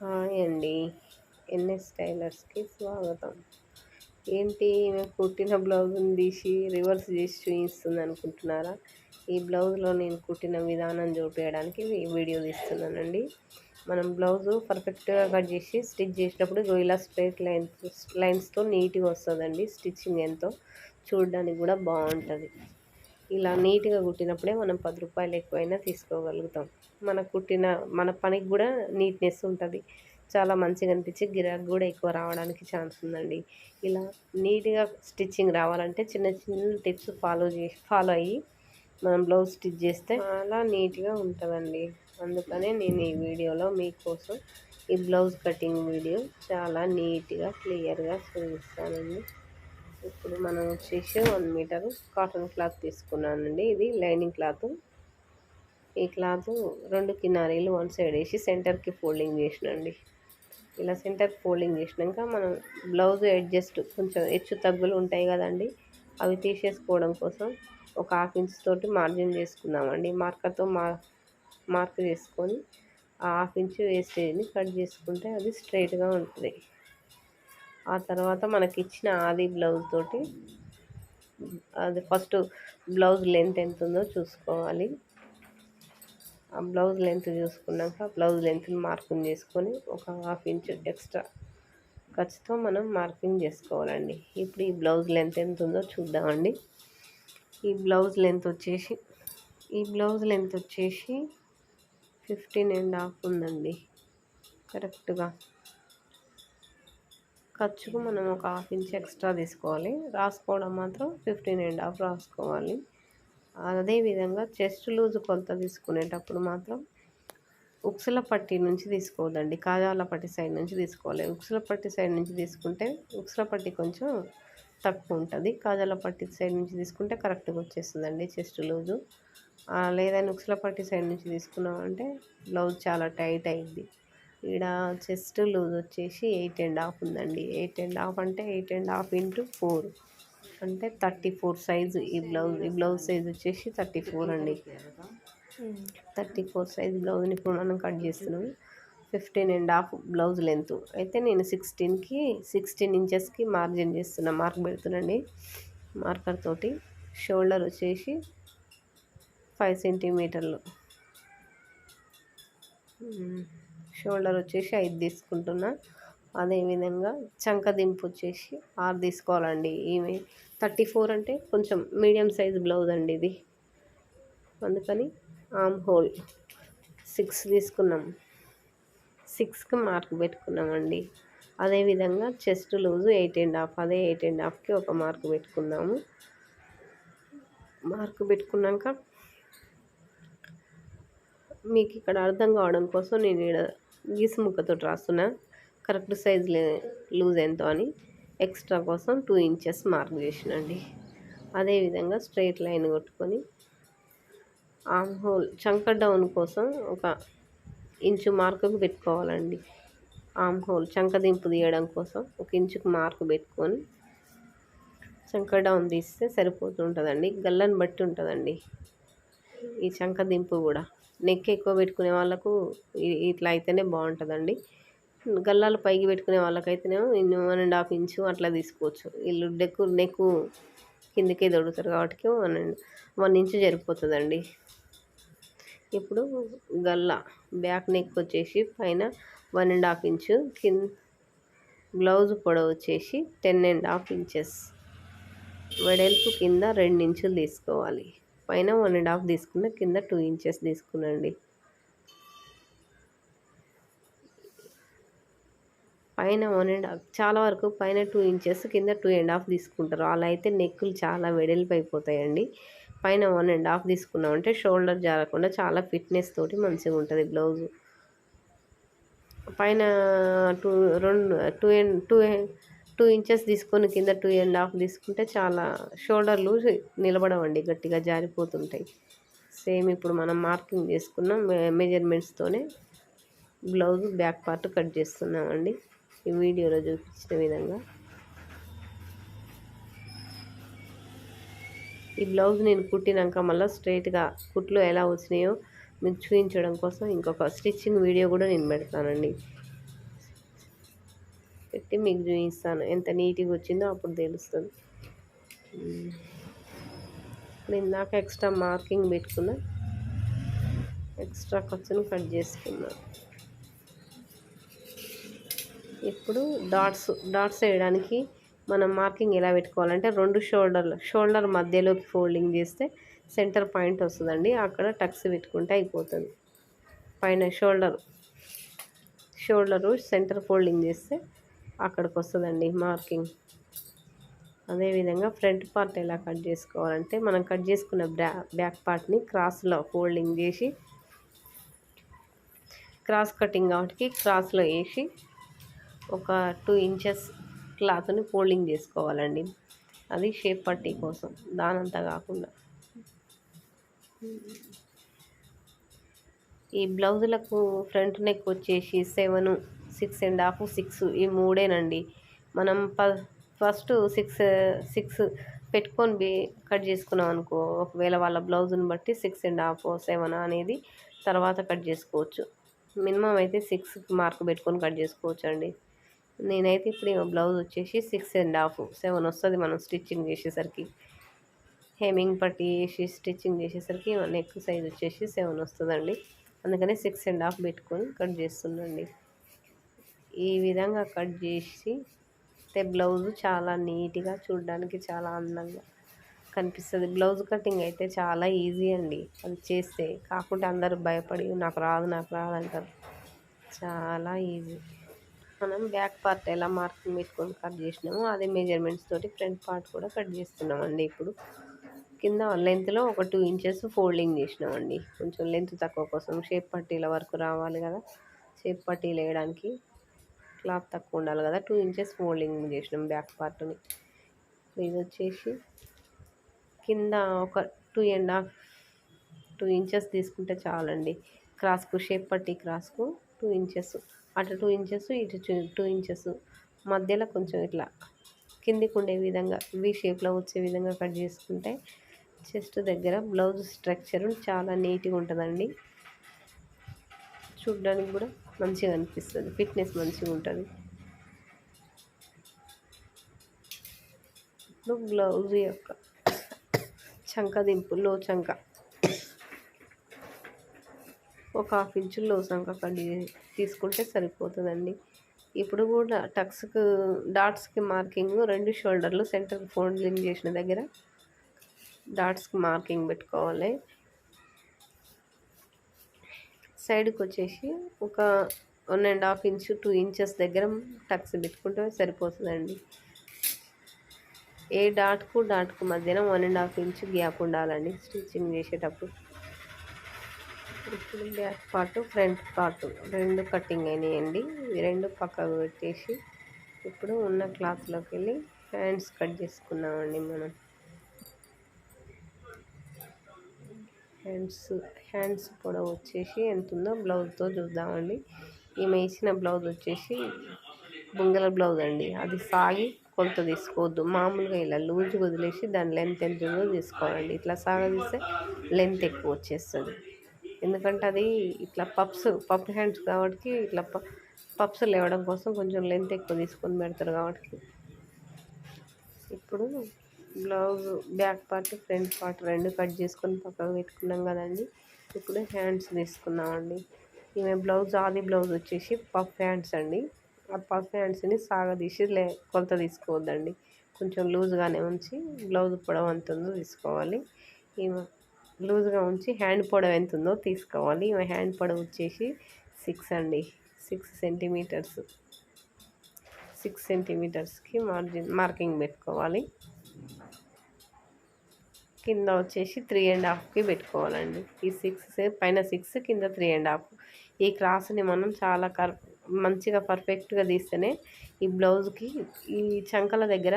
Hi అండి. NS టైలర్స్కి స్వాగతం. ఏంటి మేము కుట్టిన బ్లౌజ్ని తీసి రివర్స్ చేసి చూపిస్తుంది అనుకుంటున్నారా? ఈ బ్లౌజ్లో నేను కుట్టిన విధానం చూపించడానికి వీడియో తీస్తున్నానండి. మనం బ్లౌజు పర్ఫెక్ట్గా కట్ చేసి స్టిచ్ చేసినప్పుడు ఇలా స్ట్రైట్ లైన్స్ లైన్స్తో నీట్గా వస్తుందండి స్టిచ్చింగ్ ఎంతో. చూడడానికి కూడా బాగుంటుంది. ఇలా నీట్గా కుట్టినప్పుడే మనం పది రూపాయలు ఎక్కువైనా తీసుకోగలుగుతాం. మన కుట్టిన మన పనికి కూడా నీట్నెస్ ఉంటుంది. చాలా మంచిగా అనిపించి గిరాక్ కూడా ఎక్కువ రావడానికి ఛాన్స్ ఉందండి. ఇలా నీట్గా స్టిచ్చింగ్ రావాలంటే చిన్న చిన్న టిప్స్ ఫాలో చేసి ఫాలో అయ్యి మనం బ్లౌజ్ స్టిచ్ చేస్తే చాలా నీట్గా ఉంటుందండి. అందుకనే నేను ఈ వీడియోలో మీకోసం ఈ బ్లౌజ్ కటింగ్ వీడియో చాలా నీట్గా క్లియర్గా చూపిస్తానండి. ఇప్పుడు మనం వచ్చేసి వన్ మీటర్ కాటన్ క్లాత్ తీసుకున్నానండి. ఇది లైనింగ్ క్లాత్ ఈ క్లాత్ రెండు కినారీలు వన్ సైడ్ వేసి సెంటర్కి ఫోల్డింగ్ చేసినండి. ఇలా సెంటర్ ఫోల్డింగ్ చేసినాక మనం బ్లౌజ్ అడ్జస్ట్ కొంచెం హెచ్చు తగ్గులు ఉంటాయి కదండి. అవి తీసేసుకోవడం కోసం ఒక హాఫ్ ఇంచ్ తోటి మార్జిన్ చేసుకుందామండి. మార్కర్తో మా మార్క్ చేసుకొని ఆ హాఫ్ ఇంచ్ వేస్టేజ్ని కట్ చేసుకుంటే అది స్ట్రైట్గా ఉంటుంది. ఆ తర్వాత మనకి ఇచ్చిన ఆది బ్లౌజ్ తోటి అది ఫస్ట్ బ్లౌజ్ లెంత్ ఎంత ఉందో చూసుకోవాలి. ఆ బ్లౌజ్ లెంత్ చూసుకున్నాక బ్లౌజ్ లెంత్ని మార్కింగ్ చేసుకొని ఒక హాఫ్ ఇంచ్ ఎక్స్ట్రా ఖర్చుతో మనం మార్కింగ్ చేసుకోవాలండి. ఇప్పుడు ఈ బ్లౌజ్ లెంత్ ఎంత ఉందో చూద్దామండి. ఈ బ్లౌజ్ లెంత్ వచ్చేసి ఈ బ్లౌజ్ లెంత్ వచ్చేసి ఫిఫ్టీన్ అండ్ హాఫ్ ఉందండి. కరెక్ట్గా ఖర్చుకు మనం ఒక హాఫ్ ఇంచ్ ఎక్స్ట్రా తీసుకోవాలి. రాసుకోవడం మాత్రం ఫిఫ్టీన్ అండ్ హాఫ్ రాసుకోవాలి. అదేవిధంగా చెస్ట్ లూజ్ కొలత తీసుకునేటప్పుడు మాత్రం ఉక్సుల పట్టి నుంచి తీసుకోవద్దండి. కాజాల పట్టి సైడ్ నుంచి తీసుకోవాలి. ఉక్సుల పట్టి సైడ్ నుంచి తీసుకుంటే ఉక్సుల పట్టి కొంచెం తక్కువ ఉంటుంది. కాజాల పట్టి సైడ్ నుంచి తీసుకుంటే కరెక్ట్గా వచ్చేస్తుందండి చెస్ట్ లూజు. లేదని ఉక్సుల పట్టి సైడ్ నుంచి తీసుకున్నామంటే బ్లౌజ్ చాలా టైట్ అయింది. ఈడ చెస్ట్ లూజ్ వచ్చేసి ఎయిట్ అండ్ హాఫ్ ఉందండి. ఎయిట్ అండ్ హాఫ్ అంటే eight and half into four. అంటే థర్టీ ఫోర్ సైజు ఈ బ్లౌజ్ ఈ బ్లౌజ్ సైజ్ వచ్చేసి థర్టీ ఫోర్ అండి. థర్టీ ఫోర్ సైజ్ బ్లౌజ్ని ఇప్పుడు మనం కట్ చేస్తున్నాం. Fifteen and half blouse length. అయితే నేను సిక్స్టీన్కి సిక్స్టీన్ ఇంచెస్కి మార్జిన్ చేస్తున్నా మార్క్ పెడుతున్నాండి. మార్కర్ తోటి షోల్డర్ వచ్చేసి ఫైవ్ సెంటీమీటర్లు. షోల్డర్ వచ్చేసి ఐదు తీసుకుంటున్నా. అదేవిధంగా చంక దింపు వచ్చేసి ఆరు తీసుకోవాలండి. ఈమె థర్టీ ఫోర్ అంటే కొంచెం మీడియం సైజ్ బ్లౌజ్ అండి ఇది. అందుకని ఆమ్ హోల్ సిక్స్ తీసుకున్నాం. సిక్స్కి మార్క్ పెట్టుకున్నామండి. అదేవిధంగా chest loose eight and half అదే ఎయిట్ అండ్ హాఫ్కి ఒక మార్క్ పెట్టుకున్నాము. మార్క్ పెట్టుకున్నాక మీకు ఇక్కడ అర్థం కావడం కోసం నేను ఇక్కడ గీసు ముక్కతో రాస్తున్నా. కరెక్ట్ సైజ్ లూజ్ ఎంతో అని. ఎక్స్ట్రా కోసం టూ ఇంచెస్ మార్క్ చేసినండి. అదేవిధంగా స్ట్రైట్ లైన్ కొట్టుకొని ఆమ్ హోల్ చంక డౌన్ కోసం ఒక ఇంచు మార్కు పెట్టుకోవాలండి. ఆమ్ హోల్ చంక దింపు తీయడం కోసం ఒక ఇంచుకు మార్కు పెట్టుకొని చంక డౌన్ తీస్తే సరిపోతుంటుందండి. గల్లని బట్టి ఉంటుందండి. ఈ చంక దింపు కూడా. నెక్ ఎక్కువ పెట్టుకునే వాళ్ళకు ఇట్లా అయితేనే బాగుంటుందండి. గల్లాలు పైకి పెట్టుకునే వాళ్ళకైతేనేమో వన్ అండ్ హాఫ్ ఇంచు అట్లా తీసుకోవచ్చు. వీళ్ళు డెక్కు నెక్ కిందకే దొడుగుతారు కాబట్టి వన్ అండ్ వన్ ఇంచు సరిపోతుందండి ఇప్పుడు గల్లా బ్యాక్ నెక్ వచ్చేసి పైన వన్ అండ్ హాఫ్ ఇంచు కింద బ్లౌజ్ పొడవు వచ్చేసి టెన్ అండ్ హాఫ్ ఇంచెస్. వెడల్పు కింద రెండు ఇంచులు తీసుకోవాలి. పైన వన్ అండ్ హాఫ్ తీసుకున్న కింద టూ ఇంచెస్ తీసుకునండి. పైన వన్ అండ్ హాఫ్ చాలా వరకు పైన టూ ఇంచెస్ కింద టూ అండ్ హాఫ్ తీసుకుంటారు. అలా అయితే నెక్కులు చాలా వెడల్పు అయిపోతాయండి. పైన వన్ అండ్ హాఫ్ తీసుకున్నామంటే షోల్డర్ జారకుండా చాలా ఫిట్నెస్ తోటి మంచిగా ఉంటుంది బ్లౌజు పైన టూ రెండు two and two two inches తీసుకొని కింద టూ అండ్ హాఫ్ తీసుకుంటే చాలా షోల్డర్లు నిలబడవండి గట్టిగా జారిపోతుంటాయి. సేమ్ ఇప్పుడు మనం మార్కింగ్ చేసుకున్న మెజర్మెంట్స్తోనే బ్లౌజ్ బ్యాక్ పార్ట్ కట్ చేస్తున్నామండి. ఈ వీడియోలో చూపించిన విధంగా. ఈ బ్లౌజ్ నేను కుట్టినాక మళ్ళీ స్ట్రైట్గా కుట్లు ఎలా వచ్చినాయో మీకు చూపించడం కోసం ఇంకొక స్టిచ్చింగ్ వీడియో కూడా నేను పెడతానండి. పెట్టి మీకు చూపిస్తాను. ఎంత నీట్గా వచ్చిందో అప్పుడు తెలుస్తుంది. నేను ఇందాక ఎక్స్ట్రా మార్కింగ్ పెట్టుకున్నా. ఎక్స్ట్రా ఖర్చును కట్ చేసుకున్నా. ఇప్పుడు డాట్స్ డాట్స్ వేయడానికి మనం మార్కింగ్ ఎలా పెట్టుకోవాలంటే రెండు షోల్డర్లు షోల్డర్ మధ్యలోకి ఫోల్డింగ్ చేస్తే సెంటర్ పాయింట్ వస్తుందండి. అక్కడ టక్స్ పెట్టుకుంటే అయిపోతుంది. పైన షోల్డర్ షోల్డరు సెంటర్ ఫోల్డింగ్ చేస్తే అక్కడికి వస్తుందండి మార్కింగ్. అదేవిధంగా ఫ్రంట్ పార్ట్ ఎలా కట్ చేసుకోవాలంటే మనం కట్ చేసుకున్న బ్యా బ్యాక్ పార్ట్ని క్రాస్లో ఫోల్డింగ్ చేసి క్రాస్ కటింగ్ కాబట్టి క్రాస్లో వేసి ఒక టూ ఇంచెస్ క్లాత్ని ఫోల్డింగ్ చేసుకోవాలండి. అది షేప్ పట్టీ కోసం దానంతా కాకుండా. ఈ బ్లౌజులకు ఫ్రంట్ నెక్ వచ్చేసి seven six and half six ఈ మూడేనండి. మనం ప ఫస్ట్ సిక్స్ సిక్స్ పెట్టుకొని బి కట్ చేసుకున్నాం అనుకో ఒకవేళ వాళ్ళ బ్లౌజ్ని బట్టి సిక్స్ అండ్ హాఫ్ సెవెన్ అనేది తర్వాత కట్ చేసుకోవచ్చు. మినిమం అయితే సిక్స్ మార్క్ పెట్టుకొని కట్ చేసుకోవచ్చు అండి నేనైతే ఇప్పుడు బ్లౌజ్ వచ్చేసి సిక్స్ అండ్ హాఫ్ సెవెన్ వస్తుంది మనం స్టిచ్చింగ్ చేసేసరికి. హెమింగ్ పట్టి వేసి స్టిచ్చింగ్ చేసేసరికి నెక్ సైజ్ వచ్చేసి సెవెన్ వస్తుందండి. అందుకని సిక్స్ అండ్ హాఫ్ పెట్టుకొని కట్ చేస్తుందండి ఈ విధంగా కట్ చేసి బ్లౌజ్ చాలా నీట్గా చూడడానికి చాలా అందంగా కనిపిస్తుంది. బ్లౌజ్ కటింగ్ అయితే చాలా ఈజీ అండి అది చేస్తే. కాకుండా అందరూ భయపడి నాకు రాదు నాకు రాదు అంటారు. చాలా ఈజీ. మనం బ్యాక్ పార్ట్ ఎలా మార్కింగ్ పెట్టుకొని కట్ చేసినామో అదే మెజర్మెంట్స్ తోటి ఫ్రంట్ పార్ట్ కూడా కట్ చేస్తున్నామండి ఇప్పుడు. కింద లెంత్లో ఒక టూ ఇంచెస్ ఫోల్డింగ్ చేసినామండి. కొంచెం లెంత్ తక్కువ కోసం షేప్ పట్టీల వరకు రావాలి కదా. షేప్ పట్టీలు వేయడానికి క్లాత్ తక్కువ ఉండాలి కదా టూ ఇంచెస్ ఫోల్డింగ్ చేసినాం బ్యాక్ పార్ట్ని ఇది వచ్చేసి కింద ఒక two and half two inches తీసుకుంటే చాలండి. క్రాస్కు షేప్ పట్టి క్రాస్కు టూ ఇంచెస్ అటు టూ ఇంచెస్ ఇటు టూ ఇంచెస్ మధ్యలో కొంచెం ఇట్లా కిందికి ఉండే విధంగా వి షేప్లో వచ్చే విధంగా కట్ చేసుకుంటే చెస్ట్ దగ్గర బ్లౌజ్ స్ట్రక్చర్ చాలా నీట్గా ఉంటుందండి. చూడడానికి కూడా మంచిగా అనిపిస్తుంది. ఫిట్నెస్ మంచిగా ఉంటుంది. ఇప్పుడు బ్లౌజ్ యొక్క చంక దింపు లో చంక. ఒక హాఫ్ ఇంచు లో చంక కట్ తీసుకుంటే సరిపోతుందండి. ఇప్పుడు కూడా టక్స్కి డాట్స్కి మార్కింగ్ రెండు షోల్డర్లు సెంటర్ ఫోల్డింగ్ చేసిన దగ్గర డాట్స్కి మార్కింగ్ పెట్టుకోవాలి. సైడ్కి వచ్చేసి ఒక one and half inch two inches దగ్గర టక్స్ పెట్టుకుంటే సరిపోతుందండి. ఏ డాట్కు డాట్కు మధ్యన one and half inch gap ఉండాలండి స్టిచ్చింగ్ చేసేటప్పుడు. ఇప్పుడు బ్యాక్ పార్ట్ ఫ్రంట్ పార్ట్ రెండు కటింగ్ అయినాయండి. ఇవి రెండు పక్కకు పెట్టేసి ఇప్పుడు ఉన్న క్లాత్లోకి వెళ్ళి హ్యాండ్స్ కట్ చేసుకున్నామండి మనం. హ్యాండ్స్ హ్యాండ్స్ పొడవు వచ్చేసి ఎంత ఉందో బ్లౌజ్తో చూద్దామండి. ఈమె ఇచ్చిన బ్లౌజ్ వచ్చేసి బుంగల బ్లౌజ్ అండి. అది సాగి కొలత తీసుకోవద్దు. మామూలుగా ఇలా లూజ్ వదిలేసి దాని లెంత్ ఎంత ఉందో తీసుకోవాలండి. ఇట్లా సాగదీస్తే లెంత్ ఎక్కువ వచ్చేస్తుంది. ఎందుకంటే అది ఇట్లా పప్స్ పప్ హ్యాండ్స్ కాబట్టి ఇట్లా పప్స్ లేవడం కోసం కొంచెం లెంత్ ఎక్కువ తీసుకొని పెడతారు కాబట్టి. ఇప్పుడు blouse back part front part రెండు కట్ చేసుకొని పక్కకు పెట్టుకున్నాం కదండి. ఇప్పుడు హ్యాండ్స్ తీసుకున్నామండి ఈమె బ్లౌజ్ ఆది బ్లౌజ్ వచ్చేసి పఫ్ హ్యాండ్స్ అండి. ఆ పఫ్ హ్యాండ్స్ని సాగదీసి లే కొలత తీసుకోవద్దండి. కొంచెం లూజ్గానే ఉంచి బ్లౌజ్ పొడవు ఎంత ఉందో తీసుకోవాలి. ఈమె లూజ్గా ఉంచి హ్యాండ్ పొడవు ఎంత ఉందో తీసుకోవాలి. ఈమె హ్యాండ్ పొడవు వచ్చేసి సిక్స్ అండి. Six centimetres. సిక్స్ సెంటీమీటర్స్కి మార్జిన్ మార్కింగ్ పెట్టుకోవాలి. కింద వచ్చేసి త్రీ అండ్ హాఫ్కి పెట్టుకోవాలండి. ఈ సిక్స్ పైన సిక్స్ కింద త్రీ అండ్ హాఫ్ ఈ క్రాస్ని మనం చాలా కర్ మంచిగా పర్ఫెక్ట్గా తీస్తేనే ఈ బ్లౌజ్కి ఈ చంకల దగ్గర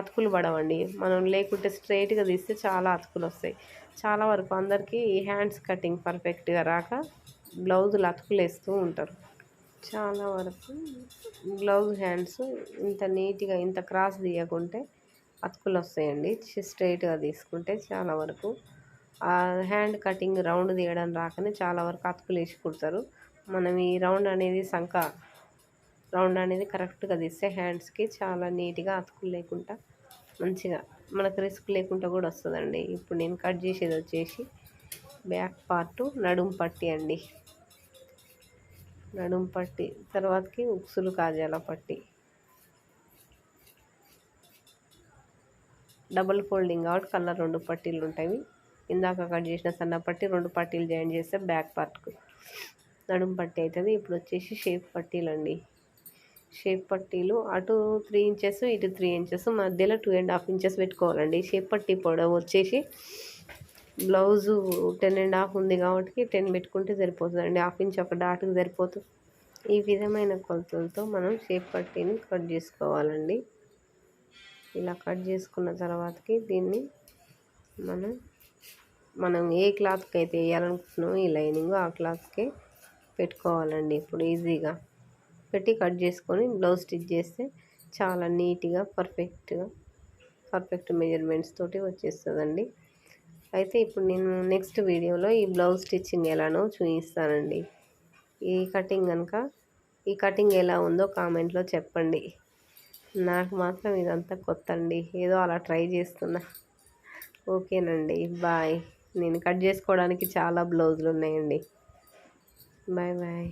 అతుకులు పడవండి. మనం లేకుంటే స్ట్రైట్గా తీస్తే చాలా అతుకులు వస్తాయి. చాలా వరకు అందరికీ ఈ హ్యాండ్స్ కటింగ్ పర్ఫెక్ట్గా రాక బ్లౌజులు అతుకులు వేస్తూ ఉంటారు. చాలా వరకు బ్లౌజ్ హ్యాండ్స్ ఇంత నీట్గా ఇంత క్రాస్ తీయకుంటే అతుకులు వస్తాయండి స్ట్రైట్గా తీసుకుంటే చాలా వరకు. ఆ హ్యాండ్ కటింగ్ రౌండ్ తీయడం రాకనే చాలా వరకు అతుకులు వేసి కుడతారు. మనం ఈ రౌండ్ అనేది సంక రౌండ్ అనేది కరెక్ట్గా తీస్తే హ్యాండ్స్కి చాలా నీట్గా అతుకులు లేకుండా మంచిగా మనకు రిస్క్ లేకుండా కూడా వస్తుందండి. ఇప్పుడు నేను కట్ చేసేది వచ్చేసి బ్యాక్ పార్ట్ నడుం పట్టి అండి. నడుం పట్టి తర్వాతకి ఉక్సులు కాజాల పట్టి. డబుల్ ఫోల్డింగ్ కాబట్టి కలర్ రెండు పట్టీలు ఉంటాయి. ఇందాక కట్ చేసిన సన్న పట్టి రెండు పట్టీలు జాయిన్ చేస్తే బ్యాక్ పార్ట్కు నడుం పట్టి అవుతుంది ఇప్పుడు వచ్చేసి షేప్ పట్టీలు అండి షేప్ పట్టీలు అటు త్రీ ఇంచెస్ ఇటు త్రీ ఇంచెస్ మధ్యలో టూ అండ్ హాఫ్ ఇంచెస్ పెట్టుకోవాలండి. షేప్ పట్టీ పొడవు వచ్చేసి బ్లౌజు టెన్ అండ్ హాఫ్ ఉంది కాబట్టి టెన్ పెట్టుకుంటే సరిపోతుందండి. హాఫ్ ఇంచ్ ఒక డాట్కి సరిపోతుంది ఈ విధమైన కొలతలతో మనం షేప్ పట్టీని కట్ చేసుకోవాలండి. ఇలా కట్ చేసుకున్న తర్వాతకి దీన్ని మనం మనం ఏ క్లాత్కి అయితే వేయాలనుకుంటున్నామో ఈ లైనింగ్ ఆ క్లాత్కే పెట్టుకోవాలండి. ఇప్పుడు ఈజీగా పెట్టి కట్ చేసుకొని బ్లౌజ్ స్టిచ్ చేస్తే చాలా నీట్గా పర్ఫెక్ట్గా పర్ఫెక్ట్ మెజర్మెంట్స్ తోటి వచ్చేస్తుందండి. అయితే ఇప్పుడు నేను నెక్స్ట్ వీడియోలో ఈ బ్లౌజ్ స్టిచ్చింగ్ ఎలానో చూపిస్తానండి. ఈ కటింగ్ కనుక ఈ కటింగ్ ఎలా ఉందో కామెంట్లో చెప్పండి. నాకు మాత్రం ఇదంతా కొత్త అండి ఏదో అలా ట్రై చేస్తున్నా. ఓకేనండి బాయ్. నేను కట్ చేసుకోవడానికి చాలా బ్లౌజులు ఉన్నాయండి. Bye bye.